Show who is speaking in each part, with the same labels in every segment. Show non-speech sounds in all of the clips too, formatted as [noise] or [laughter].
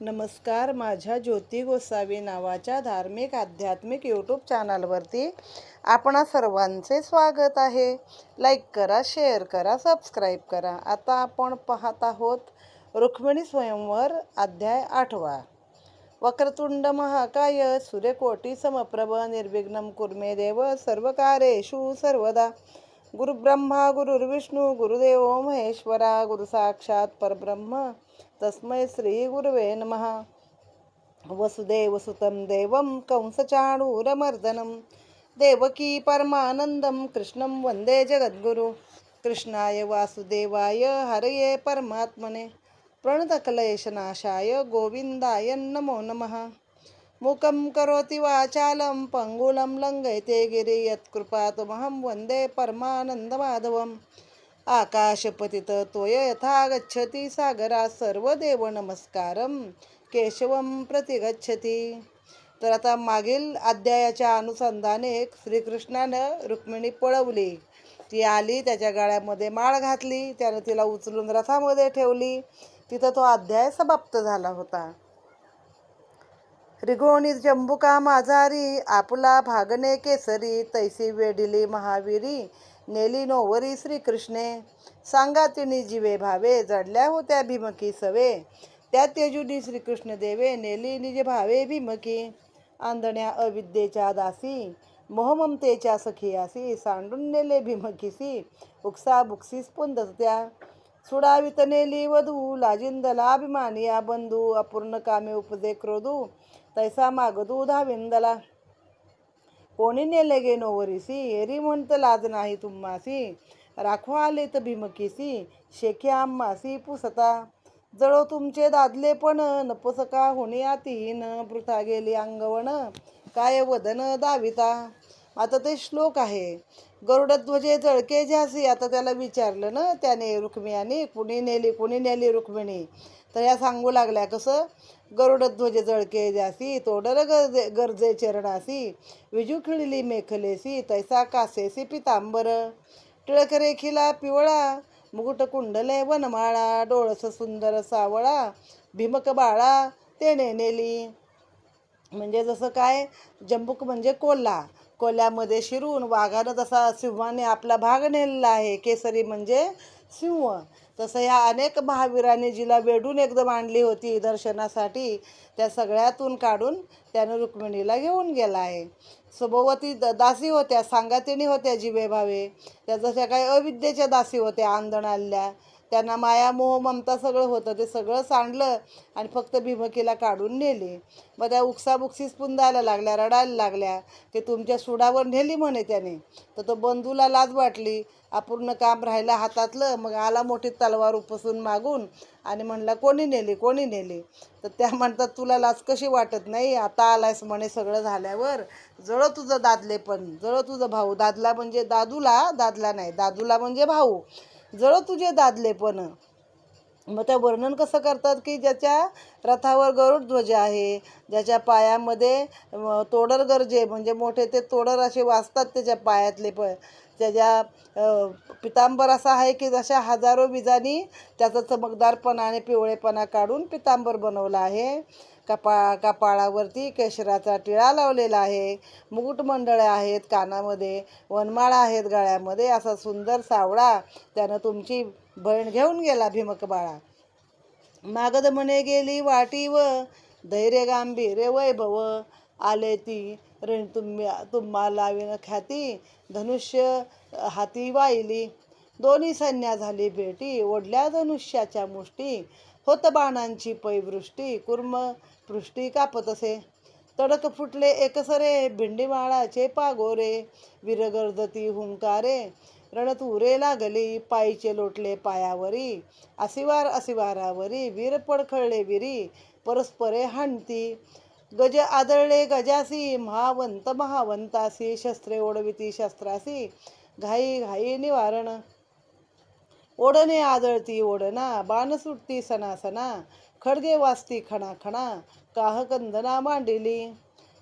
Speaker 1: नमस्कार. माझ्या ज्योती गोसावी नावाच्या धार्मिक आध्यात्मिक यूट्यूब चॅनलवरती आपणा सर्वांचे स्वागत आहे. लाईक करा शेअर करा सबस्क्राईब करा. आता आपण पाहत आहोत रुक्मिणी स्वयंवर अध्याय आठवा. वक्रतुंड महाकाय सूर्यकोटी समप्रभ निर्विघ्नम कुर्मे देव सर्वकारेषु सर्वदा. गुरुब्रह्मा गुरुर्विष्णू गुरुदेव महेश्वरा गुरुसाक्षात परब्रह्म. तस्मै श्रीगुरुवे नमः। वसुदेवसुतं देवं कंसचाणूरमर्दनं। देवकी परमानन्दं कृष्णं वन्दे जगद्गुरु। कृष्णाय वासुदेवाय हरये परमात्मने। प्रणतक्लेशनाशाय गोविन्दाय नमो नमः। मुखं करोति वाचालं पङ्गुलं लङ्घयते गिरि यत्कृपातमहं वन्दे परमानन्दमाधवम्। आकाशपतित तोय यथा गच्छति सागरात सर्वदेव नमस्कारम केशवम प्रतिगच्छति. तर आता मागील अध्यायाच्या अनुसंधाने श्रीकृष्णानं रुक्मिणी पळवली. ती आली त्याच्या गाळ्यामध्ये माळ घातली त्यानं तिला उचलून रथामध्ये ठेवली. तिथं तो अध्याय समाप्त झाला होता. रिगोणी जंबुका माझारी आपला भागणे केसरी तैसी वेडिली महावीरी नेली नोवरी श्रीकृष्णे. सांगा तिने जीवे भावे जडल्या होत्या भीमकी सवे. त्या तेजुनी श्रीकृष्ण देवे नेली निज भावे भीमकी. आंधण्या अविद्येच्या दासी मोहममतेच्या सखियासी सांडून नेले भीमकीसी उक्सा बुक्सीस पुंदत सुडावित नेली वधू लाजिंदला अभिमानिया बंधू अपूर्ण कामे उपजे क्रोधू तैसा मागदू धाविंदला. कोणी नेले गे नोवरीसी? एरी म्हणत लाज नाही तुम्हासी. राखवा आले तर भीमकीसी. शेखे आम्हासी पुसता. जळो तुमचे दादले पण नपसका होणे आतीन पृथा गेली अंगवण काय वदन दाविता? आता ते श्लोक आहे. गरुडध्वजे जळके झासी आता त्याला विचारलं ना त्याने रुक्मियाने कुणी नेली कुणी नेली रुक्मिणी? तर या सांगू लागल्या कसं? गरुडध्वज जळके जासी तोडर गरजे गरजे चरणासी विजू खिळली मेखलेसी तैसा कासेसी पितांबर. टिळक रेखिला पिवळा मुकुट कुंडले वनमाळा डोळस सुंदर सावळा भीमक बाळा तेने नेली. म्हणजे जसं काय? जंबूक म्हणजे कोल्हा. कोल्ह्यामध्ये शिरून वाघानं तसा सिंहाने आपला भाग नेलेला आहे केसरी म्हणजे सिंह. तसं ह्या अनेक महावीरांनी जिला वेढून एकदम आणली होती दर्शनासाठी त्या सगळ्यातून काढून त्यानं रुक्मिणीला घेऊन गेला आहे. सुभवती द दासी होत्या सांगातिनी होत्या जिवे भावे त्या जशा काही अविद्येच्या दासी होत्या आंधण त्यांना माया मोह ममता सगळं होतं. ते सगळं सांडलं आणि फक्त भीमकीला काढून नेले. मग त्या उक्साबुक्सीस पुंदायला लागल्या रडायला लागल्या. की तुमच्या सुडावर नेली म्हणे त्याने. तर तो बंधूला लाज वाटली. अपूर्ण काम राहिलं हातातलं. मग आला मोठी तलवार उपसून मागून आणि म्हणला कोणी नेली? कोणी नेली? तर त्या म्हणतात तुला लाज कशी वाटत नाही? आता आलायस म्हणे सगळं झाल्यावर. जळं तुझं दादले पण. जळं तुझं भाऊ. दादला म्हणजे दादूला दादला नाही. दादूला म्हणजे भाऊ. जळं तुझे दादले पण. मग त्या वर्णन कसं करतात की ज्याच्या रथावर गरुड ध्वज आहे ज्याच्या पायामध्ये तोडर गरजे म्हणजे मोठे ते तोडर असे वाचतात त्याच्या पायातले प त्याच्या पितांबर असा आहे की जशा हजारो विजांनी त्याचा चमकदारपणा आणि पिवळेपणा काढून पितांबर बनवला आहे. कपा कपाळावरती केशराचा टिळा लावलेला आहे. मुकुटमंडळे आहेत कानामध्ये वनमाळा आहेत गळ्यामध्ये. असा सुंदर सावळा त्यानं तुमची बहीण घेऊन गेला भीमक बाळा. मागद म्हणे गेली वाटी व धैर्य गांभीर्य वैभव. आले ती रण तुम्ही तुम्हा लावीन ख्याती. धनुष्य हाती वाहिली. दोन्ही सैन्या झाली भेटी. ओढल्या धनुष्याच्या मुष्टी. होत बाणांची पैवृष्टी कुर्म पृष्टी कापत असे. तडक फुटले एकसरे भिंडीमाळाचे पागोरे विरगर्दती हुंकारे रणतुरे लागली पायीचे लोटले पायावरी असिवार असिवारावरी वीर पडखळले विरी परस्परे हाणती. गज आदळले गजासी महावंत महावंतासी शस्त्रे ओढविती शस्त्रासी घाई घाई निवारण. ओढणे आदळती ओढना बाण सुटती सणासना खडगे वाजती खणा खणा काह कंदना मांडिली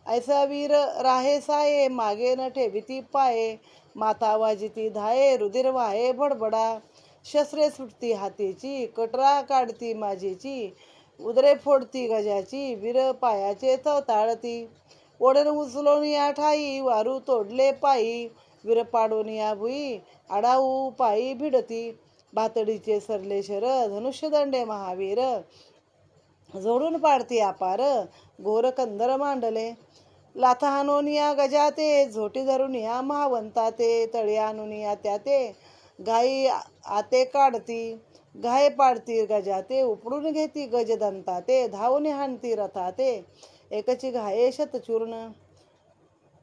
Speaker 1: ऐसा वीर राहे साये मागे न ठेविती पाये माता वाजिती धाये रुधिर वाहे बडबडा शस्त्रे सुटती हातीची कटरा काढती माझीची उदरे फोडती गजाची वीर पायाचे ताळती ओढण उचलून या ठाई वारू तोडले पायी वीर पाडून या भुई आडाऊ पायी भिडती भातडीचे सरले शर धनुष्यदंडे महावीर. जोडून पाडती अपार घोर कंदर मांडले. लाथा हाणून या गजाते झोटी धरून या महावंता ते तळी आणून या त्या ते गाई आते काढती गाय पाडती गजाते उपडून घेती गजदंता ते धावून हाणती रथाते. एकची घाये शतचूर्ण.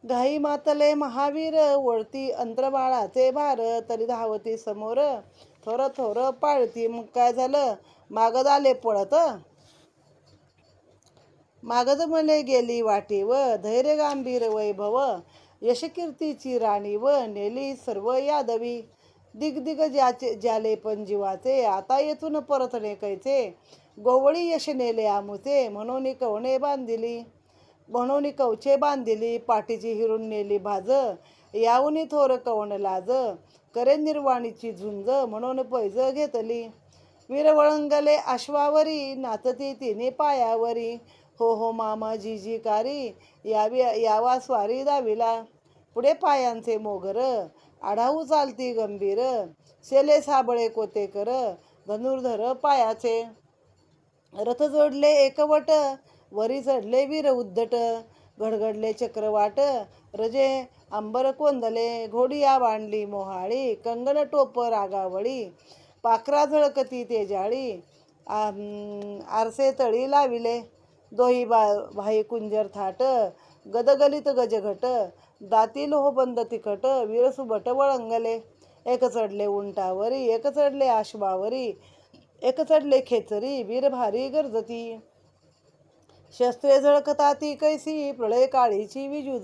Speaker 1: घाई मातले महावीर वळती अंतरबाळाचे भार तरी धावती समोर. थोरं थोरं पाळती मग काय झालं? मागं आले पळत मागद मले गेली वाटी व धैर्य गांभीर वैभव यशकीर्तीची राणी व नेली सर्व यादवी. दिग्दिग ज्याचे ज्याले पण जीवाचे आता येथून परत नेकायचे गोवळी यश नेले आमुचे म्हणून कवणे बांधिली. म्हणून कवचे बांधिली पाठीची हिरून नेली भाज. यावनी थोर कवण लाज. करे निर्वाणीची झुंज म्हणून पैज घेतली. वीरवळंगले अश्वावरी नाचती तिने पायावरी. हो हो मामा जीजी कारी यावी यावा स्वारी दाविला. पुढे पायांचे मोगर आढाऊ चालती गंभीर. सेले साबळे कोते कर धनुर्धर पायाचे. रथ जोडले एकवट वरी चढले वीर उद्धट. घडघडले चक्रवाट रजे अंबर कोंदले घोडिया बांधली मोहाळी कंगन टोप रागावळी पाखरा झळकती तेजाळी आरसे तळी लाविले दोही बा भाई कुंजर थाट गदगलित गजघट दाती लोहबंद तिखट वीरसुबट वळंगले एक चढले उंटावरी एक चढले आशबावरी एक चढले खेचरी वीर भारी गरजती. शस्त्रे झळकता ती कैसी प्रळय काळीची विजू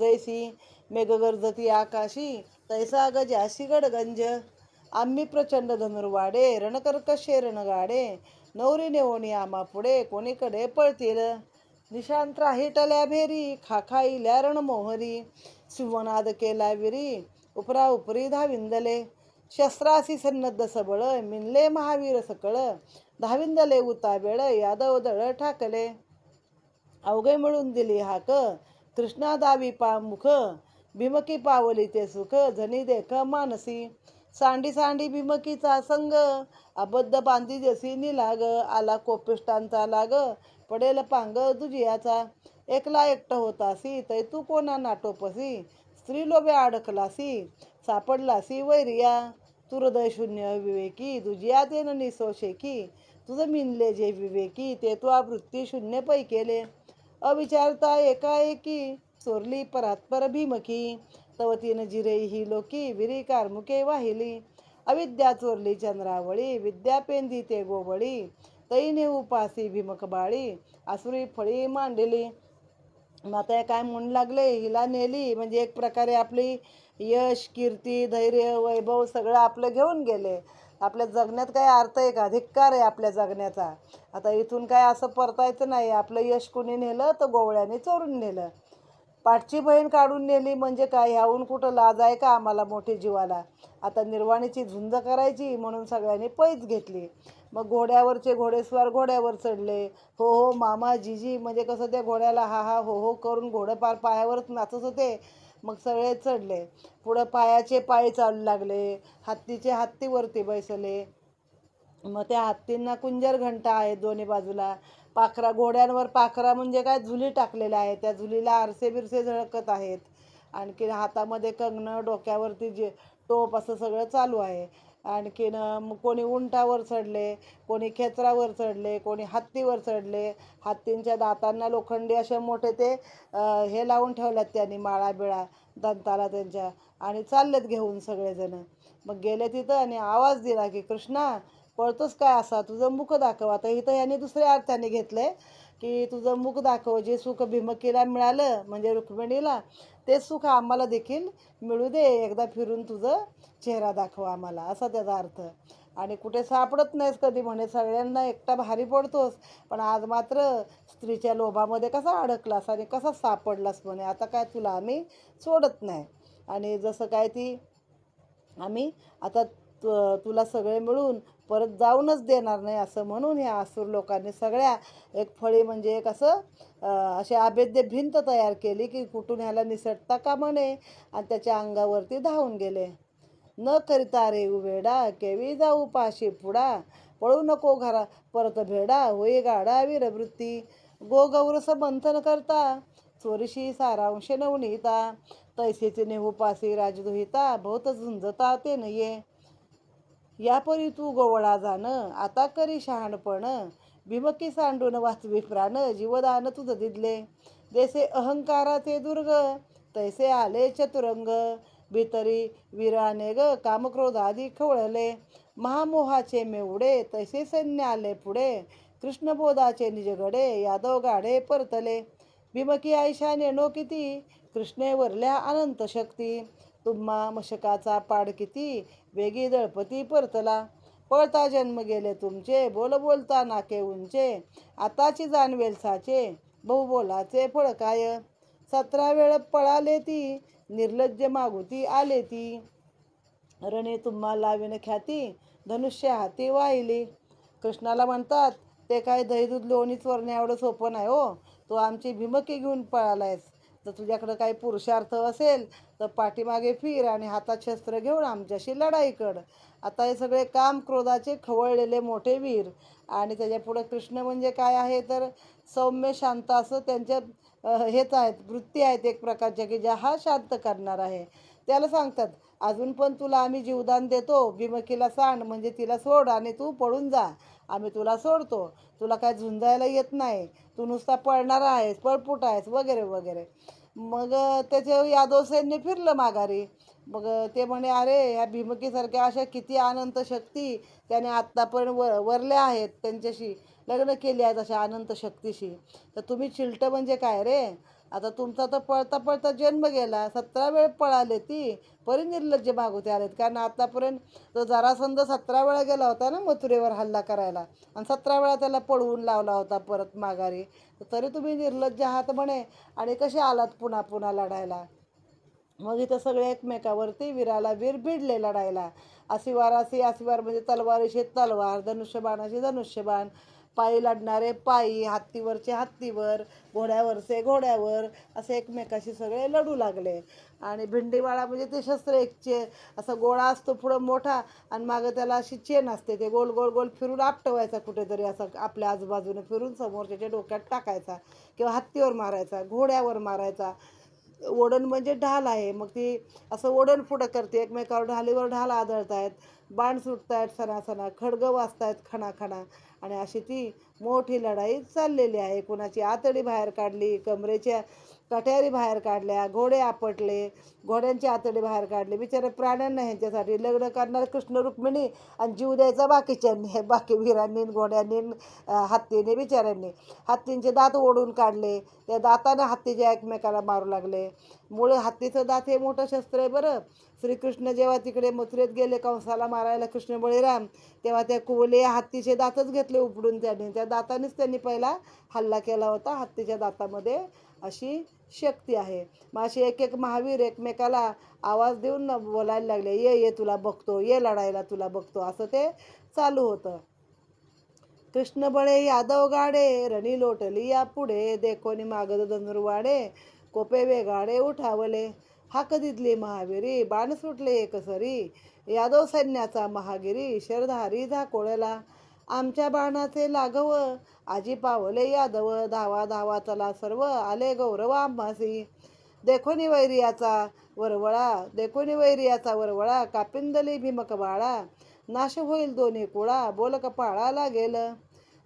Speaker 1: मेघगर्जती आकाशी तैसा गजाशी गडगंज आम्ही प्रचंड धनुर्वाडे रणकर्कशे रणगाडे नवरी नेवणी आमा पुढे कोणीकडे पळतील? निशांत राहिटल्या भेरी खाखाईल्या रणमोहरी. शिवनाद केला विरी उपरा उपरी धाविंदले. शस्त्रासी सन्नद्ध सबळ मिनले महावीर सकळ. धाविंदले उताबेळ यादव दळ ठाकले. अवघे मिळून दिली हाक कृष्णा दावी पा मुख भीमकी पावली ते सुख झनी देख मानसी. सांडी सांडी भीमकीचा संग अबद्ध बांधी जसी निलाग आला कोपिष्टांचा लाग पडेल पांग दुजियाचा. एकला एकट होतासी तै तू कोणा नाटोपसी? स्त्री लोभे अडकलासी सापडलासी वैरिया. तू हृदय शून्य विवेकी दुजिया तेन निसोशेकी तुझं मिनले जे विवेकी ते तू आवृत्ती शून्य पै केले. अविचारता एकाएकी चोरली परात्पर भीमकी तव तीन जिरे ही लोकी विरी कारमुके वाहिली. अविद्या चोरली चंद्रावळी विद्या पेंदी ते गोवळी. तैने उपासी भीमक बाळी आसुरी फळी मांडली. माता काय म्हणू लागले? हिला नेली. म्हणजे एक प्रकारे आपली यश कीर्ती धैर्य वैभव सगळं आपलं घेऊन गेले. आपल्या जगण्यात काय अर्थ आहे का? धिक्कार आहे आपल्या जगण्याचा. आता इथून काय असं परतायचं नाही. आपलं यश कुणी नेलं? तर गोवळ्याने चोरून नेलं. पाठची बहीण काढून नेली म्हणजे काय? ह्याहून कुठं लाज आहे का आम्हाला मोठी जीवाला? आता निर्वाणीची झुंज करायची म्हणून सगळ्यांनी पैज घेतली. मग घोड्यावरचे घोडेस्वार घोड्यावर चढले. हो हो मामा जीजी म्हणजे कसं ते घोड्याला हा हा हो हो करून घोडं पार पायावरच नाचत होते. मग सगळे चढले. पुढं पायाचे पाय चालू लागले. हत्तीचे हत्तीवरती बैसले. मग त्या हत्तींना कुंजर घंटा आहे दोन्ही बाजूला. पाखरा घोड्यांवर पाखरा म्हणजे काय? झुली टाकलेल्या आहे त्या झुलीला आरसे बिरसे झळकत आहेत. आणखीन हातामध्ये कंगणं डोक्यावरती जे टोप असं सगळं चालू आहे. आणखीन कोणी उंटावर चढले कोणी खेचरावर चढले कोणी हत्तीवर चढले. हत्तींच्या दातांना लोखंडी असे मोठे ते हे लावून ठेवल्यात त्यांनी माळा बिळा दंताला त्यांच्या. आणि चाललेत घेऊन सगळेजण. मग गेले तिथं आणि आवाज दिला की कृष्णा पळतोस काय असा? तुझं मुख दाखव. आता इथं यांनी दुसऱ्या अर्थाने घेतलंय की तुझं मुख दाखव. जे सुख भीमकीला मिळालं म्हणजे रुक्मिणीला ते सुख आम्हाला देखील मिळू दे. एकदा फिरून तुझं चेहरा दाखव आम्हाला. असा त्याचा अर्थ. आणि कुठे सापडत नाहीस कधी म्हणे. सगळ्यांना एकटा भारी पडतोस. पण आज मात्र स्त्रीच्या लोभामध्ये कसा अडकलास आणि कसा सापडलास म्हणे. आता काय तुला आम्ही सोडत नाही. आणि जसं काय ती आम्ही आता तु तुला सगळे मिळून परत जाऊनच देणार नाही असं म्हणून ह्या आसूर लोकांनी सगळ्या एक फळी म्हणजे एक असं असे अशी अभेद्य भिंत तयार केली की कुठून ह्याला निसटता कामा नये आणि त्याच्या अंगावरती धावून गेले. न करिता रे उभेडा केवी जाऊ पाशी पुढा पळू नको घरा परत भेडा होई गाडा वीरवृत्ती गो गौरस मंथन करता चोरीशी सारांश नवनीता तैसेचे नेहू पासी राजदुहिता बहुत झुंजता ते नये. यापरी तू गोवळा जाण आता करी शहाणपण. भीमकी सांडून वाचवी प्राण जीवदान तुझ दिदले. देसे अहंकाराचे दुर्ग तैसे आले चतुरंग. भीतरी वीराने ग कामक्रोध आदी खवळले. महामोहाचे मेवडे तैसे सैन्य आले पुढे. कृष्णबोधाचे निजगडे यादव गाढे परतले. भीमकी आयशाने नो किती कृष्णे वरल्या अनंत शक्ती. तुम्हा मशकाचा पाड किती? वेगी दळपती परतला. पळता जन्म गेले तुमचे बोल बोलता नाके उंचे. आताची जाणवेल साचे बहुबोलाचे फळ काय? सतरा वेळ पळाले ती निर्लज्ज मागुती आले ती. रणे तुम्हा लावीन ख्याती धनुष्य हाती वाहिली. कृष्णाला म्हणतात ते काय दहीदूध लोणीच वरणे एवढं सोपं नाही हो. तू आमची भीमकी घेऊन पळालायस. तर तुझ्याकडं काही पुरुषार्थ असेल तर पाठीमागे फिर आणि हातात शस्त्र घेऊन आमच्याशी लढाई कर. आता हे सगळे काम क्रोधाचे खवळलेले मोठे वीर. आणि त्याच्या पुढं कृष्ण म्हणजे काय आहे? तर सौम्य शांत असं त्यांच्या हेच आहेत वृत्ती आहेत एक प्रकारच्या की ज्या हा शांत करणार आहे. त्याला सांगतात अजून पण तुला आम्ही जीवदान देतो. भीमकीला सांड म्हणजे तिला सोड आणि तू पळून जा. आम्ही तुला सोडतो. तुला काय झुंजायला येत नाही. तू नुसता पळणारा आहेस पळपुट आहेस वगैरे वगैरे. मग त्याचे यादव सैन्य फिरलं माघारी. मग ते म्हणे अरे ह्या भीमकीसारख्या अशा किती अनंत शक्ती त्याने आत्तापर्यंत वर वरल्या आहेत त्यांच्याशी. लग्न केली आहेत अशा अनंत शक्तीशी. तर तुम्ही चिलटं म्हणजे काय रे? आता तुमचा तर पळता पळता जन्म गेला. सतरा वेळ पळाले ती परी निर्लज्ज मागवते आलेत. कारण आतापर्यंत तो जरासंध सतरा वेळा गेला होता ना मथुरेवर हल्ला करायला. आणि सतरा वेळा त्याला पळवून लावला होता परत माघारी. तरी तुम्ही निर्लज्ज आहात म्हणे. आणि कसे आलात पुन्हा पुन्हा लढायला? मग इथं सगळे एकमेकावरती वीराला वीर भिडले लढायला. असिवार असी असिवार म्हणजे तलवारीशी तलवार धनुष्यबाणाशी धनुष्यबाण. पायी लढणारे पायी हत्तीवरचे हत्तीवर घोड्यावरचे घोड्यावर असे एकमेकाशी सगळे लढू लागले. आणि भिंडीवाळा म्हणजे ते शस्त्र एक चे असा गोळा असतो पुढं मोठा आणि मागं त्याला अशी चेन असते ते गोल गोल गोल फिरून आपटवायचा कुठेतरी असं आपल्या आजूबाजूने फिरून समोरच्याच्या डोक्यात टाकायचा किंवा हत्तीवर मारायचा घोड्यावर मारायचा. ओढण म्हणजे ढाल आहे. मग ती असं ओढण पुढं करते. एकमेकावर ढालीवर ढाल आदळत आहेत बाण सुटत आहेत सणासणा. खडगं वाजतायत खणाखणा. आणि अशी ती मोठी लढाई चाललेली आहे. कुणाची आतडी बाहेर काढली कमरेच्या कट्यारी बाहेर काढल्या घोडे आपटले घोड्यांची आतडी बाहेर काढले. बिचारे प्राण्यांना ह्यांच्यासाठी लग्न करणार कृष्ण रुक्मिणी आणि जीव द्यायचा बाकीच्यांनी. हे [laughs] बाकी वीरांनी घोड्यांनी हत्तीने बिचाऱ्यांनी. हत्तींचे दात ओढून काढले. त्या दातानं हत्तीच्या एकमेकाला मारू लागले. मुळे हत्तीचं दात हे मोठं शस्त्र आहे बरं. श्रीकृष्ण जेव्हा तिकडे मथुरेत गेले कंसाला मारायला कृष्ण बळीराम तेव्हा त्या कुवले हत्तीचे दातच घेतले उपडून त्यांनी. त्या दातानेच त्यांनी पहिला हल्ला केला होता हत्तीच्या दातामध्ये अशी शक्ती आहे. मग अशी एक एक महावीर एकमेकाला आवाज देऊन बोलायला लागले ये ये तुला बघतो ये लढायला तुला बघतो असं ते चालू होतं. कृष्ण बळे यादव गाडे रणी लोटली या पुढे देखोनी मागद धनुर्वाडे कोपे वेगाडे उठावले. हाक दिदली महावीरी बाण सुटले एकसरी यादव सैन्याचा महागिरी शरधारी झाकोळला. आमच्या बाणाचे लागव. आजी पावले यादव धावा धावा चला सर्व आले गौरव आम्हासी. देखोनी वैरियाचा वरवळा देखोनी वैरियाचा वरवळा कापिंदली भीमक बाळा. नाश होईल दोन्ही कुळा बोल कपाळा लागेल.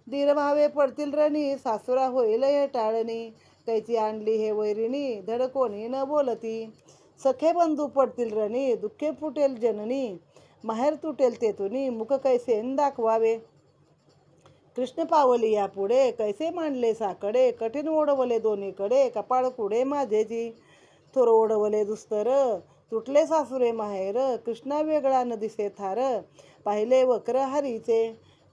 Speaker 1: दीरभावे पडतील रणी सासुरा होईल हे टाळणी कैची आणली हे वैरिणी धड कोणी न बोलती. सखे बंधू पडतील रणी दुःखे फुटेल जननी. माहेर तुटेल तेथुनी मुख कैसे दाखवावे. कृष्ण पावली या पुढे कैसे मांडले साकडे कठीण ओढवले दोन्हीकडे कपाळ पुढे माझेजी. थोर ओढवले दुस्तर तुटले सासुरे माहेर कृष्णा वेगळा न दिसे थार पाहिले वक्र हरीचे.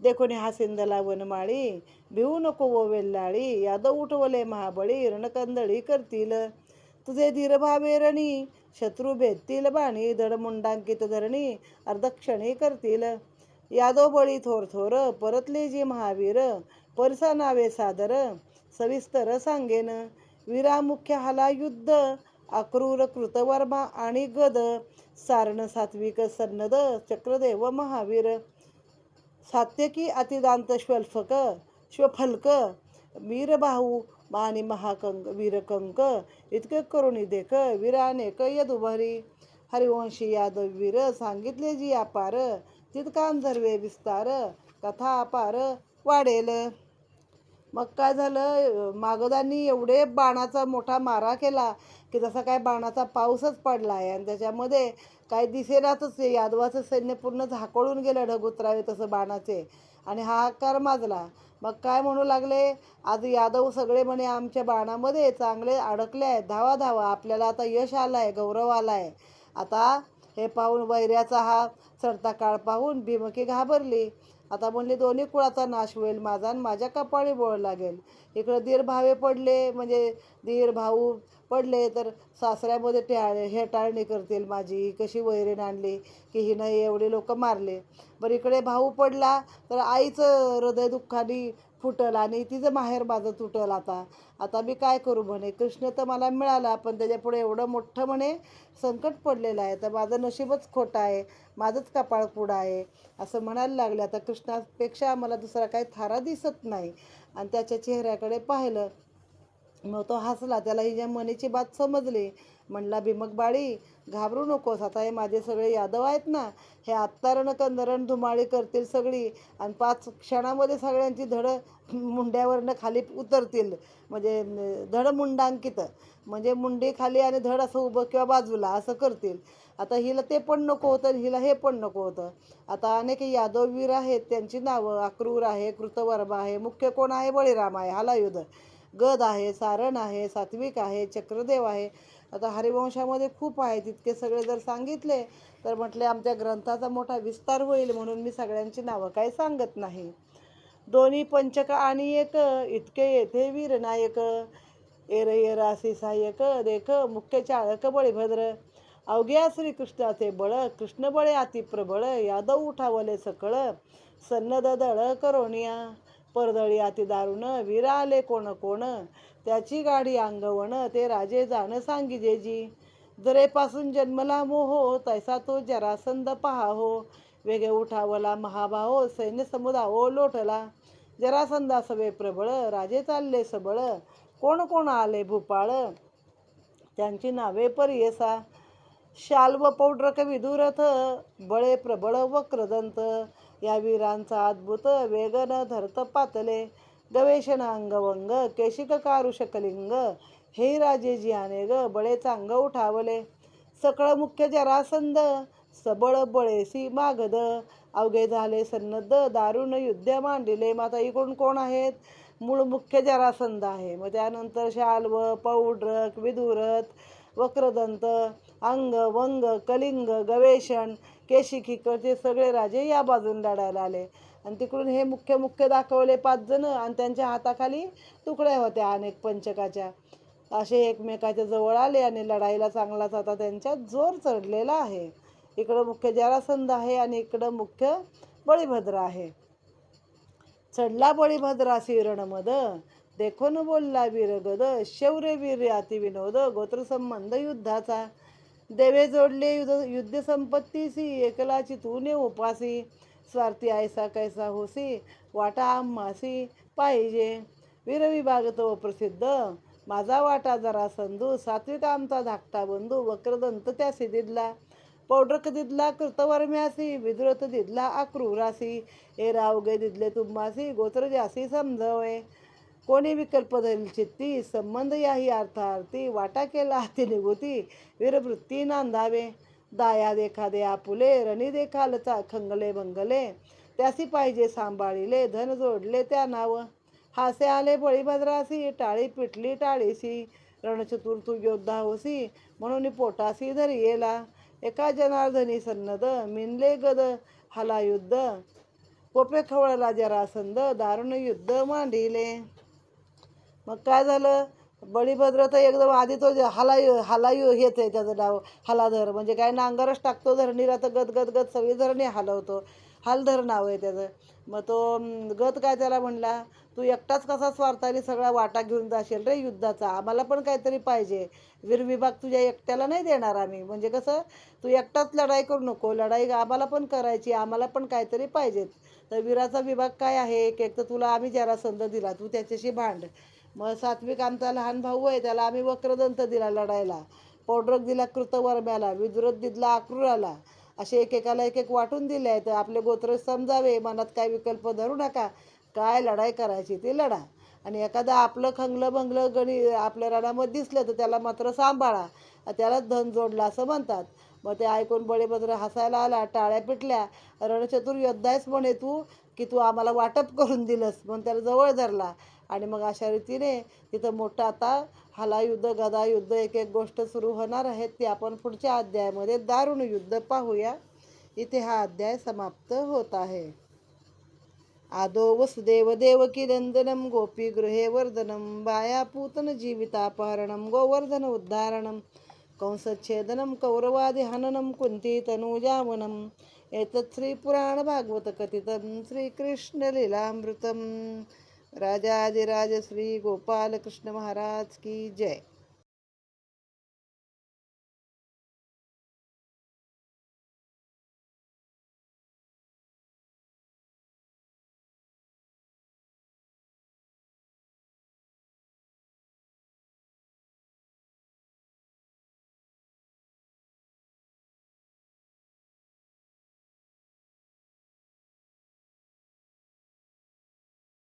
Speaker 1: देखोनी हासिंदला वनमाळी भिवू नको व वेल्लाळी यादव उठवले महाबळी रणकंदळी करतील. तुझे धीरभावे रणी शत्रू भेदतील बाणी धडमुंडांकित धरणी अर्धक्षणी करतील. यादव बळी थोर थोर परतले जी महावीर परसा नावे सादर सविस्तर सांगेन. वीरामुख्य हाला युद्ध अक्रूर कृतवर्मा आणि गद सारण सात्विक सन्नद चक्रदेव महावीर. सात्यकी अतिदांत श्वल्फक श्वफलक वीरबाहू आणि महाकंक वीरकंक. इतके करुणी देख वीरानेक यदुभारी हरिवंशी यादव वीर सांगितले जी अपार तितकांधर्वे विस्तार कथा अपार वाढेल. मग काय झालं? मागोदांनी एवढे बाणाचा मोठा मारा केला की जसा काय बाणाचा पाऊसच पडला आहे आणि त्याच्यामध्ये काय दिसेनातच यादवाचं सैन्य पूर्ण झाकोळून गेलं ढगुत्रावे तसं बाणाचे. आणि हाहाकार माजला. मग काय म्हणू लागले? आज यादव सगळे म्हणे आमच्या बाणामध्ये चांगले अडकले आहेत. धावा धावा आपल्याला आता यश आलं आहे गौरव आला आहे आता हे पाहून वैऱ्याचा हा चढता काळ पाहून भीमकी घाबरली. आता म्हणले दोन्ही कुळाचा नाश होईल माझा आणि माझ्या कपाळी बोळ लागेल. इकडं दीर भावे पडले म्हणजे दीर भाऊ पडले तर सासऱ्यामध्ये ट्या हे टाळणी करतील माझी. कशी वैरीण आणली की हिनं एवढे लोक मारले. बरं इकडे भाऊ पडला तर आईचं हृदय दुःखाने फुटल आणि तिचं माहेर माझं तुटल आता. आता मी काय करू म्हणे? कृष्ण तर मला मिळाला पण त्याच्यापुढे एवढं मोठं म्हणे संकट पडलेलं आहे. तर माझं नशीबच खोटं आहे. माझंच कपाळ पुढं आहे. असं म्हणायला लागलं. आता कृष्णापेक्षा आम्हाला दुसरा काही थारा दिसत नाही. आणि त्याच्या चेहऱ्याकडे पाहिलं. मग तो हसला. त्याला ही ज्या मनीची बात समजली. म्हणला भीमक बाळी घाबरू नकोस. आता हे माझे सगळे यादव आहेत ना हे आत्तारण कंदरण धुमाळी करतील सगळी आणि पाच क्षणामध्ये सगळ्यांची धड मुंड्यावरनं खाली उतरतील. म्हणजे धड मुंडांकित. म्हणजे मुंडी खाली आणि धड असं उभं किंवा बाजूला असं करतील. आता हिला ते पण नको होतं आणि हिला हे पण नको होतं. आता अनेक यादववीर आहेत त्यांची नावं अक्रूर आहे कृतवर्मा आहे मुख्य कोण आहे? बळीराम आहे हलायुध गद आहे सारण आहे सात्विक आहे चक्रदेव आहे. आता हरिवंशामध्ये खूप आहे तितके सगळे जर सांगितले तर म्हटले आमच्या ग्रंथाचा मोठा विस्तार होईल म्हणून मी सगळ्यांची नावं काही सांगत नाही. दोन्ही पंचक आणि एक इतके येथे वीर नायक एर एर असे सहाय्यक देख मुख्य चाळक बळीभद्र. अवघ्या श्रीकृष्णाचे बळ कृष्ण बळे अतिप्रबळ यादव उठावले सकळ सन्नद दळ करोनिया. परदळी आती दारुण विराले आले कोण कोण त्याची गाडी अंगवण ते राजे जाण सांगिजेजी जरेपासून जन्मला मोहो तैसा तो जरासंद पहा हो वेगे उठावला महाभाहो सैन्य समुदाहो लोटला. जरासंदा सवे प्रबळ राजे चालले सबळ. कोण कोण आले भूपाळ त्यांची नावे परियसा. शाल्व पौड्रक विदुरथ बळे प्रबळ वक्रदंत. या वीरांचा अद्भुत वेगन धरत पातले. गवेषण अंगवंग केशिक कारुषकलिंग हे राजे जी आने ग बळे चांग उठावले. सकळ मुख्य जरासंद सबळ बळेसी मागद अवघे झाले सन्नद्ध दारुण युद्ध मांडिले. माता इकडून कोण आहेत? मूळ मुख्य जरासंध आहे. मग त्यानंतर शाल्व पौड्रक विदुरथ वक्रदंत अंग वंग कलिंग गवेषण केशिकीकडचे सगळे राजे या बाजून लढायला आले. आणि तिकडून हे मुख्य मुख्य दाखवले पाच जण आणि त्यांच्या हाताखाली तुकड्या होत्या अनेक पंचकाच्या. असे एकमेकाच्या जवळ आले आणि लढाईला चांगलाच आता त्यांच्यात जोर चढलेला आहे. इकडं मुख्य जरासंध आहे आणि इकडं मुख्य बळीभद्र आहे. चढला बळीभद्रा रणमद. देखो न बोलला वीरगद शौर्य वीर अतिविनोद. गोत्रसंबंध युद्धाचा. देवे जोडले युद्ध युद्ध संपत्तीसी एकलाची तूने उपासी. स्वार्थी आयसा कैसा होसी? वाटा आम्हासी पाहिजे. वीरविभाग तो प्रसिद्ध. माझा वाटा जरा संधू. सात्विक आमचा धाकटा बंधू. वक्रदंत त्यासी दिदला. पौड्रक दिदला कृतवर्म्यासी. विद्रत दिदला अक्रूरासी ए रावगे दिदले तुम्हासी. गोत्र जासी समजवे कोणी विकल्प धरील चित्ती संबंध याही अर्थार्थी वाटा केला हाती निगुती वीरवृत्ती नांदावे. दाया देखादे आपुले रणी देखालचा खंगले बंगले. त्यासी पाहिजे सांभाळिले धन जोडले त्या नाव. हासे आले बळीभद्रासी टाळी पिटली टाळीसी. रणचतुर्थू योद्धा होसी म्हणून पोटासी धरी येला. एका जनार्दनी सन्नद मिनले गद हला युद्ध कोपे खवळला जरासंद दारुण युद्ध मांडिले. मग काय झालं? बळीभद्र तर एकदम आधी तो हलाय हलायू हलायू हेच आहे त्याचं नाव हलाधर. म्हणजे काय नांगरच टाकतो धरणीला तर गद गद गद सगळी धरणी हलवतो. हलधर नाव आहे त्याचं. मग तो गत काय त्याला म्हणला? तू एकटाच कसा स्वार्थाने सगळा वाटा घेऊन जाशील रे युद्धाचा? आम्हाला पण काहीतरी पाहिजे. वीरविभाग तुझ्या एकट्याला नाही देणार आम्ही. म्हणजे कसं? तू एकटाच लढाई करू नको. लढाई आम्हाला पण करायची आम्हाला पण काहीतरी पाहिजेत. तर वीराचा विभाग काय आहे? एक एक तर तुला आम्ही जरासंध दिला. तू त्याच्याशी भांड. मग सात्विक आमचा लहान भाऊ आहे त्याला आम्ही वक्रदंत दिला लढायला. पौड्रक दिला कृतवर्म्याला विद्रोत दिला अक्रूराला असे एकेकाला एक एक वाटून दिले आहेत. आपले गोत्र समजावे मनात काय विकल्प धरू नका. काय लढाई करायची ती लढा. आणि एखादा आपलं खंगलं बंगलं गणी आपल्या रणामध्ये दिसलं तर त्याला मात्र सांभाळा. त्यालाच धन जोडला असं म्हणतात. मग ते ऐकून बळीभद्र हसायला आला टाळ्या पिटल्या. रणचतुर योद्धायस म्हणे तू की तू आम्हाला वाटप करून दिलंस. म्हणून त्याला जवळ धरला. आणि मग अशा रीतीने तिथं मोठं आता हलायुद्ध गदायुद्ध एक एक गोष्ट सुरू होणार आहेत ती आपण पुढच्या अध्यायामध्ये दारुण युद्ध पाहूया. इथे हा अध्याय समाप्त होत आहे. आदो वसुदेव देवकी नंदनम गोपी गृहे वर्धनम बाया पूतन जीवितापहरणम गोवर्धन उद्धारणम कंसच्छेदनम कौरवादि हननम कुंती तनूजावनम एतत् श्रीपुराणभागवतकथितं श्रीकृष्णलीलामृतम् राजाधिराज श्री गोपाल कृष्ण महाराज की जय।